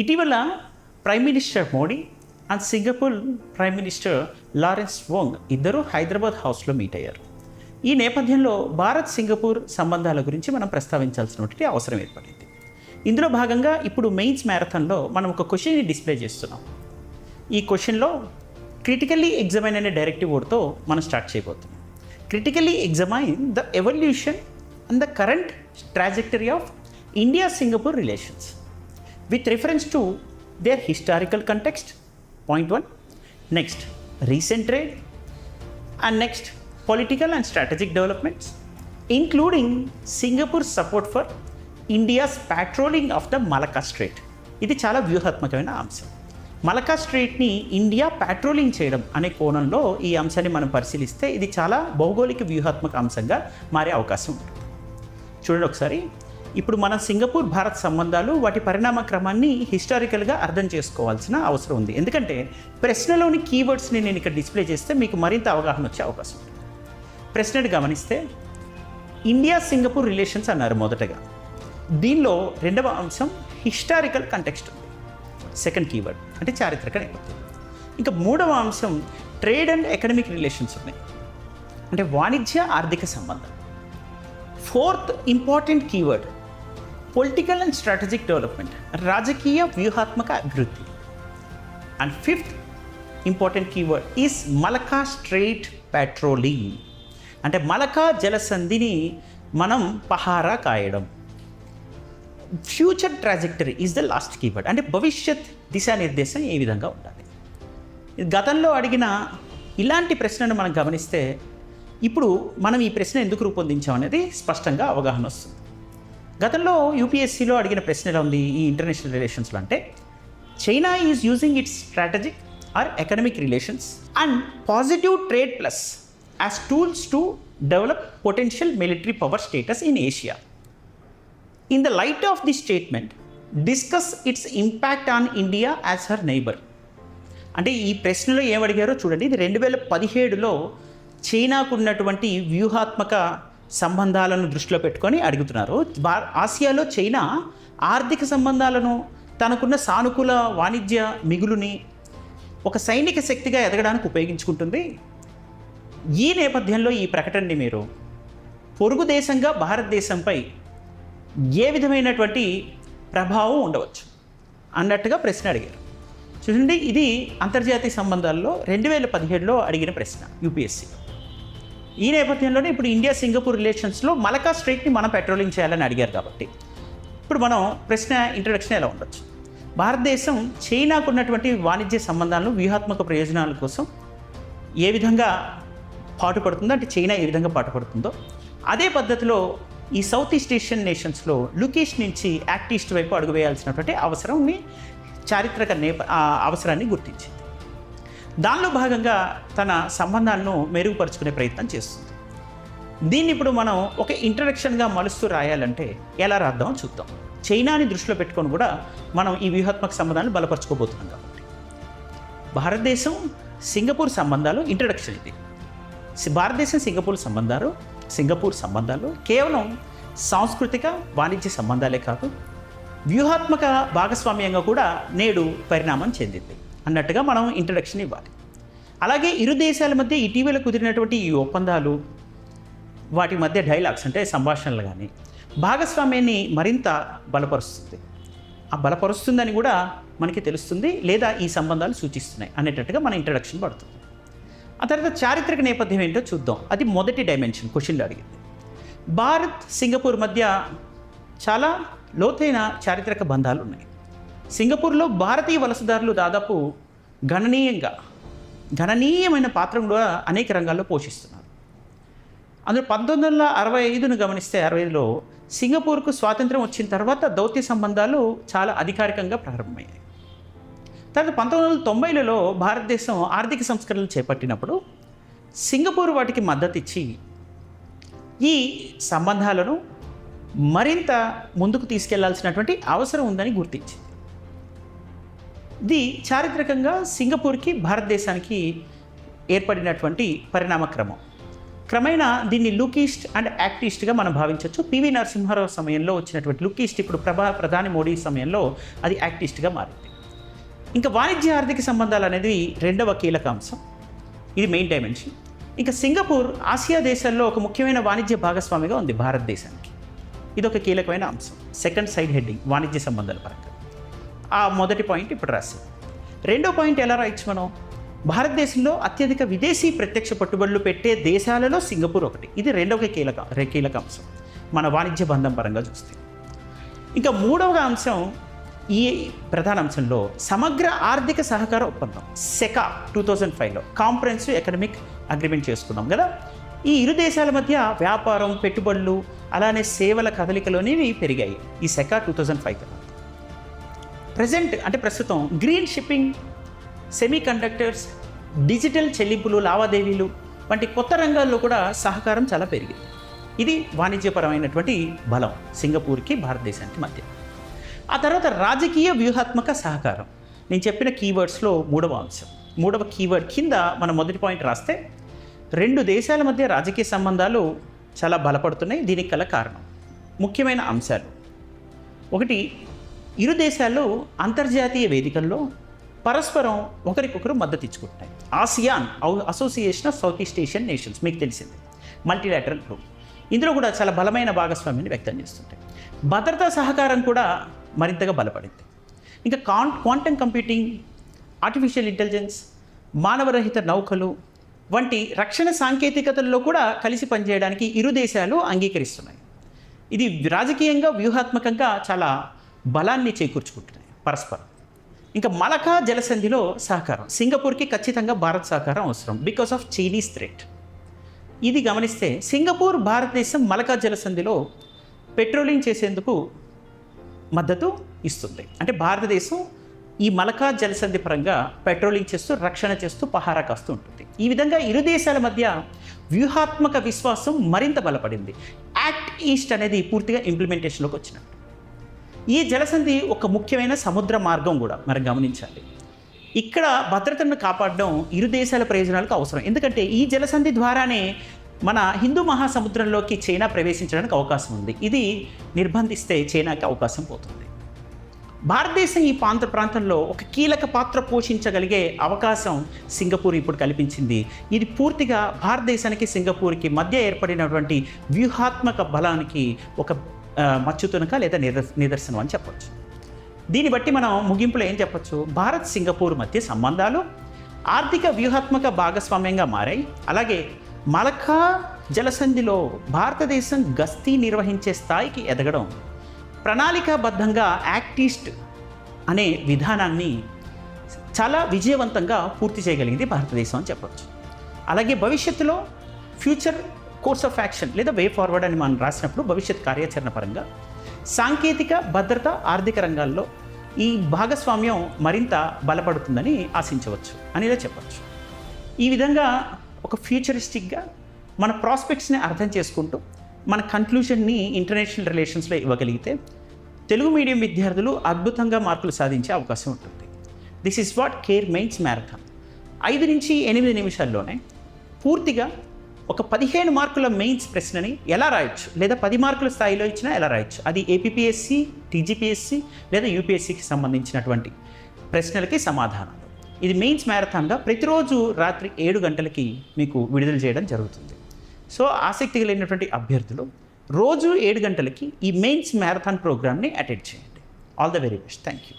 ఇటీవల prime minister Modi and Singapore prime minister Lawrence Wong ఇద్దరూ హైదరాబాద్ హౌస్లో మీట్ అయ్యారు. ఈ నేపథ్యంలో భారత్ సింగపూర్ సంబంధాల గురించి మనం ప్రస్తావించాల్సినటువంటి అవసరం ఏర్పడింది. ఇందులో భాగంగా ఇప్పుడు మెయిన్స్ మ్యారథాన్లో మనం ఒక క్వశ్చన్ని డిస్ప్లే చేస్తున్నాం. ఈ క్వశ్చన్లో క్రిటికల్లీ ఎగ్జామైన్ అనే డైరెక్టివ్ వర్డ్తో మనం స్టార్ట్ చేయబోతున్నాం. Critically examine the evolution and the current trajectory of India Singapore relations. With reference to their historical context point one next recent trade and next political and strategic developments including Singapore support for India's patrolling of the Malacca strait ఇది చాలా వ్యూహాత్మకమైన అంశం. Malacca స్ట్రీట్ని India patrolling చేయడం అనే కోణంలో ఈ అంశాన్ని మనం పరిశీలిస్తే ఇది చాలా భౌగోళిక వ్యూహాత్మక అంశంగా మారే అవకాశం ఉంటుంది. చూడండి ఒకసారి. ఇప్పుడు మన సింగపూర్ భారత్ సంబంధాలు వాటి పరిణామ క్రమాన్ని హిస్టారికల్గా అర్థం చేసుకోవాల్సిన అవసరం ఉంది. ఎందుకంటే ప్రశ్నలోని కీవర్డ్స్ని నేను ఇక్కడ డిస్ప్లే చేస్తే మీకు మరింత అవగాహన వచ్చే అవకాశం ఉంది. ప్రశ్నని గమనిస్తే ఇండియా సింగపూర్ రిలేషన్స్ అన్నారు మొదటగా. దీనిలో రెండవ అంశం హిస్టారికల్ కంటెక్స్ట్ ఉంది. సెకండ్ కీవర్డ్ అంటే చారిత్రక నేపథ్యం. ఇంకా మూడవ అంశం ట్రేడ్ అండ్ ఎకడమిక్ రిలేషన్స్ ఉన్నాయి. అంటే వాణిజ్య ఆర్థిక సంబంధం. Fourth important keyword political and strategic development రాజకీయ వ్యూహాత్మక అభివృద్ధి. And fifth important keyword is Malacca strait patrolling అంటే మలకా జలసంధిని మనం పహారా కాయడం. Future trajectory is the last keyword అంటే భవిష్యత్ దిశానిర్దేశం ఏ విధంగా ఉండాలి? గతంలో అడిగిన ఇలాంటి ప్రశ్నను మనం గమనిస్తే ఇప్పుడు మనం ఈ ప్రశ్న ఎందుకు రూపొందించాం అనేది స్పష్టంగా అవగాహన వస్తుంది. గతంలో యూపీఎస్సీలో అడిగిన ప్రశ్న ఎలా ఉంది ఈ ఇంటర్నేషనల్ రిలేషన్స్లో అంటే China is using its strategic or economic relations and positive trade plus as tools to develop potential military power status in Asia in the light of the statement discuss its impact on India as her neighbour అంటే ఈ ప్రశ్నలో ఏమడిగారో చూడండి. ఇది రెండు వేల పదిహేడులో చైనాకు ఉన్నటువంటి వ్యూహాత్మక సంబంధాలను దృష్టిలో పెట్టుకొని అడుగుతున్నారు. భా- ఆసియాలో చైనా ఆర్థిక సంబంధాలను తనకున్న సానుకూల వాణిజ్య మిగులుని ఒక సైనిక శక్తిగా ఎదగడానికి ఉపయోగించుకుంటుంది. ఈ నేపథ్యంలో ఈ ప్రకటనని మీరు పొరుగు దేశంగా భారతదేశంపై ఏ విధమైనటువంటి ప్రభావం ఉండవచ్చు అన్నట్టుగా ప్రశ్న అడిగారు. చూడండి ఇది అంతర్జాతీయ సంబంధాల్లో రెండు వేల పదిహేడులో అడిగిన ప్రశ్న యూపీఎస్సీలో. ఈ నేపథ్యంలోనే ఇప్పుడు ఇండియా సింగపూర్ రిలేషన్స్లో మలకా స్ట్రైట్ని మనం పెట్రోలింగ్ చేయాలని అడిగారు కాబట్టి. ఇప్పుడు మనం ప్రశ్న ఇంట్రడక్షన్ ఎలా ఉండొచ్చు? భారతదేశం చైనాకు ఉన్నటువంటి వాణిజ్య సంబంధాలను వ్యూహాత్మక ప్రయోజనాల కోసం ఏ విధంగా పాటుపడుతుందో అంటే చైనా ఏ విధంగా పాటుపడుతుందో అదే పద్ధతిలో ఈ సౌత్ ఈస్ట్ ఏషియన్ నేషన్స్లో లుకేష్ నుంచి యాక్ట్ ఈస్ట్ వైపు అడుగు వేయాల్సినటువంటి మీ చారిత్రక నేప అవసరాన్ని గుర్తించింది. దానిలో భాగంగా తన సంబంధాలను మెరుగుపరుచుకునే ప్రయత్నం చేస్తుంది. దీన్ని ఇప్పుడు మనం ఒక ఇంట్రడక్షన్గా మలుస్తూ రాయాలంటే ఎలా రాద్దామో చూద్దాం. చైనాని దృష్టిలో పెట్టుకొని కూడా మనం ఈ వ్యూహాత్మక సంబంధాలను బలపరచుకోబోతున్నాం కాబట్టి. భారతదేశం సింగపూర్ సంబంధాలు ఇంట్రడక్షన్ ఇది. భారతదేశం సింగపూర్ సంబంధాలు సింగపూర్ సంబంధాలు కేవలం సాంస్కృతిక వాణిజ్య సంబంధాలే కాదు వ్యూహాత్మక భాగస్వామ్యంగా కూడా నేడు పరిణామం చెందింది. అన్నట్టుగా మనం ఇంట్రడక్షన్ ఇవ్వాలి. అలాగే ఇరు దేశాల మధ్య ఇటీవల కుదిరినటువంటి ఈ ఒప్పందాలు వాటి మధ్య డైలాగ్స్ అంటే సంభాషణలు కానీ భాగస్వామ్యాన్ని మరింత బలపరుస్తుంది. ఆ బలపరుస్తుందని కూడా మనకి తెలుస్తుంది లేదా ఈ సంబంధాలు సూచిస్తున్నాయి అనేటట్టుగా మన ఇంట్రడక్షన్ పడుతుంది. ఆ తర్వాత చారిత్రక నేపథ్యం ఏంటో చూద్దాం. అది మొదటి డైమెన్షన్ క్వశ్చన్లో అడిగింది. భారత్ సింగపూర్ మధ్య చాలా లోతైన చారిత్రక బంధాలు ఉన్నాయి. సింగపూర్లో భారతీయ వలసదారులు దాదాపు గణనీయంగా గణనీయమైన పాత్ర కూడా అనేక రంగాల్లో పోషిస్తున్నారు. అందులో పంతొమ్మిది వందల అరవై ఐదును గమనిస్తే అరవై ఐదులో సింగపూర్కు స్వాతంత్రం వచ్చిన తర్వాత దౌత్య సంబంధాలు చాలా అధికారికంగా ప్రారంభమయ్యాయి. తర్వాత పంతొమ్మిది వందల తొంభైలలో భారతదేశం ఆర్థిక సంస్కరణలు చేపట్టినప్పుడు సింగపూర్ వాటికి మద్దతు ఇచ్చి ఈ సంబంధాలను మరింత ముందుకు తీసుకెళ్ళాల్సినటువంటి అవసరం ఉందని గుర్తించింది. ఇది చారిత్రకంగా సింగపూర్కి భారతదేశానికి ఏర్పడినటువంటి పరిణామక్రమం. క్రమేణా దీన్ని లుకీస్ట్ అండ్ యాక్టిస్ట్గా మనం భావించవచ్చు పివి నరసింహారావు సమయంలో వచ్చినటువంటి లుకీస్ట్ ఇప్పుడు ప్రభా ప్రధాని మోడీ సమయంలో అది యాక్టిస్ట్గా మారింది. ఇంకా వాణిజ్య ఆర్థిక సంబంధాలు అనేది రెండవ కీలక అంశం. ఇది మెయిన్ డైమెన్షన్. ఇంకా సింగపూర్ ఆసియా దేశాల్లో ఒక ముఖ్యమైన వాణిజ్య భాగస్వామిగా ఉంది భారతదేశానికి. ఇది ఒక కీలకమైన అంశం. సెకండ్ సైడ్ హెడ్డింగ్ వాణిజ్య సంబంధాల పరంగా. ఆ మొదటి పాయింట్ ఇప్పుడు రాసి రెండో పాయింట్ ఎలా రాయొచ్చు మనం? భారతదేశంలో అత్యధిక విదేశీ ప్రత్యక్ష పెట్టుబడులు పెట్టే దేశాలలో సింగపూర్ ఒకటి. ఇది రెండవ కీలక కీలక అంశం. మన వాణిజ్య బంధం పరంగా చూస్తే. ఇంకా మూడవ అంశం ఈ ప్రధాన అంశంలో సమగ్ర ఆర్థిక సహకార ఒప్పందం సెకా టూ థౌజండ్ ఫైవ్లో. కాంప్రహెన్సివ్ ఎకనమిక్ అగ్రిమెంట్ చేసుకున్నాం కదా? ఈ ఇరు దేశాల మధ్య వ్యాపారం పెట్టుబడులు అలానే సేవల కదలికలు అనేవి పెరిగాయి ఈ CECA two thousand five present అంటే ప్రస్తుతం green shipping semiconductors digital చెల్లింపులు లావాదేవీలు వంటి కొత్త రంగాల్లో కూడా సహకారం చాలా పెరిగింది. ఇది వాణిజ్యపరమైనటువంటి బలం సింగపూర్కి భారతదేశానికి మధ్య. ఆ తర్వాత రాజకీయ వ్యూహాత్మక సహకారం. నేను చెప్పిన కీవర్డ్స్లో మూడవ అంశం. మూడవ కీవర్డ్ కింద మన మొదటి పాయింట్ రాస్తే రెండు దేశాల మధ్య రాజకీయ సంబంధాలు చాలా బలపడుతున్నాయి. దీనికి గల కారణం. ముఖ్యమైన అంశాలు. ఒకటి ఇరు దేశాలు అంతర్జాతీయ వేదికల్లో పరస్పరం ఒకరికొకరు మద్దతు ఇచ్చుకుంటున్నాయి ASEAN association of south east Asian nations మీకు తెలిసింది. Multilateral group. ఇందులో కూడా చాలా బలమైన భాగస్వామ్యాన్ని వ్యక్తం చేస్తుంటాయి. భద్రతా సహకారం కూడా మరింతగా బలపడింది. ఇంకా కాన్ క్వాంటమ్ కంప్యూటింగ్ ఆర్టిఫిషియల్ ఇంటెలిజెన్స్ మానవరహిత నౌకలు వంటి రక్షణ సాంకేతికతల్లో కూడా కలిసి పనిచేయడానికి ఇరు దేశాలు అంగీకరిస్తున్నాయి. ఇది రాజకీయంగా వ్యూహాత్మకంగా చాలా బలాన్ని చేకూర్చుకుంటున్నాయి పరస్పరం. ఇంకా మలకా జలసంధిలో సహకారం. సింగపూర్కి ఖచ్చితంగా భారత్ సహకారం అవసరం. బికాస్ ఆఫ్ చైనీస్ థ్రెట్ ఇది గమనిస్తే సింగపూర్ భారతదేశం మలకా జలసంధిలో పెట్రోలింగ్ చేసేందుకు మద్దతు ఇస్తుంది. అంటే భారతదేశం ఈ మలకా జలసంధి పరంగా పెట్రోలింగ్ చేస్తూ రక్షణ చేస్తూ పహారా కాస్తూ ఉంటుంది. ఈ విధంగా ఇరు దేశాల మధ్య వ్యూహాత్మక విశ్వాసం మరింత బలపడింది. యాక్ట్ ఈస్ట్ అనేది పూర్తిగా ఇంప్లిమెంటేషన్లోకి వచ్చినట్టు. ఈ జలసంధి ఒక ముఖ్యమైన సముద్ర మార్గం కూడా మనం గమనించాలి. ఇక్కడ భద్రతను కాపాడడం ఇరు దేశాల ప్రయోజనాలకు అవసరం. ఎందుకంటే ఈ జలసంధి ద్వారానే మన హిందూ మహాసముద్రంలోకి చైనా ప్రవేశించడానికి అవకాశం ఉంది. ఇది నిర్బంధిస్తే చైనాకి అవకాశం పోతుంది. భారతదేశం ఈ ప్రాంత ప్రాంతంలో ఒక కీలక పాత్ర పోషించగలిగే అవకాశం సింగపూర్ ఇప్పుడు కల్పించింది. ఇది పూర్తిగా భారతదేశానికి సింగపూర్కి మధ్య ఏర్పడినటువంటి వ్యూహాత్మక బలానికి ఒక మచ్చు మచ్చుతునక లేదా నిదర్ నిదర్శనం అని చెప్పొచ్చు. దీన్ని బట్టి మనం ముగింపులో ఏం చెప్పొచ్చు? భారత్ సింగపూర్ మధ్య సంబంధాలు ఆర్థిక వ్యూహాత్మక భాగస్వామ్యంగా మారాయి. అలాగే మలకా జలసంధిలో భారతదేశం గస్తీ నిర్వహించే స్థాయికి ఎదగడం ప్రణాళికాబద్ధంగా యాక్టిస్ట్ అనే విధానాన్ని చాలా విజయవంతంగా పూర్తి చేయగలిగింది భారతదేశం అని చెప్పవచ్చు అలాగే భవిష్యత్తులో ఫ్యూచర్ కోర్స్ ఆఫ్ యాక్షన్ లేదా వే ఫార్వర్డ్ అని మనం రాసినప్పుడు భవిష్యత్ కార్యాచరణ పరంగా సాంకేతిక భద్రత ఆర్థిక రంగాల్లో ఈ భాగస్వామ్యం మరింత బలపడుతుందని ఆశించవచ్చు అనేలా చెప్పచ్చు. ఈ విధంగా ఒక ఫ్యూచరిస్టిక్గా మన ప్రాస్పెక్ట్స్ని అర్థం చేసుకుంటూ మన కన్క్లూషన్ని ఇంటర్నేషనల్ రిలేషన్స్లో ఇవ్వగలిగితే తెలుగు మీడియం విద్యార్థులు అద్భుతంగా మార్కులు సాధించే అవకాశం ఉంటుంది. This is what care mains marathon ఐదు నుంచి ఎనిమిది నిమిషాల్లోనే పూర్తిగా ఒక పదిహేను మార్కుల మెయిన్స్ ప్రశ్నని ఎలా రాయొచ్చు? లేదా పది మార్కుల స్థాయిలో ఇచ్చినా ఎలా రాయొచ్చు? అది ఏపీఎస్సి టీజీపీఎస్సి లేదా యూపీఎస్సికి సంబంధించినటువంటి ప్రశ్నలకి సమాధానం. ఇది మెయిన్స్ మ్యారథాన్గా ప్రతిరోజు రాత్రి ఏడు గంటలకి మీకు విడుదల చేయడం జరుగుతుంది. సో ఆసక్తి కలిగినటువంటి అభ్యర్థులు రోజు ఏడు గంటలకి ఈ మెయిన్స్ మ్యారథాన్ ప్రోగ్రామ్ని అటెండ్ చేయండి. All the very best thank you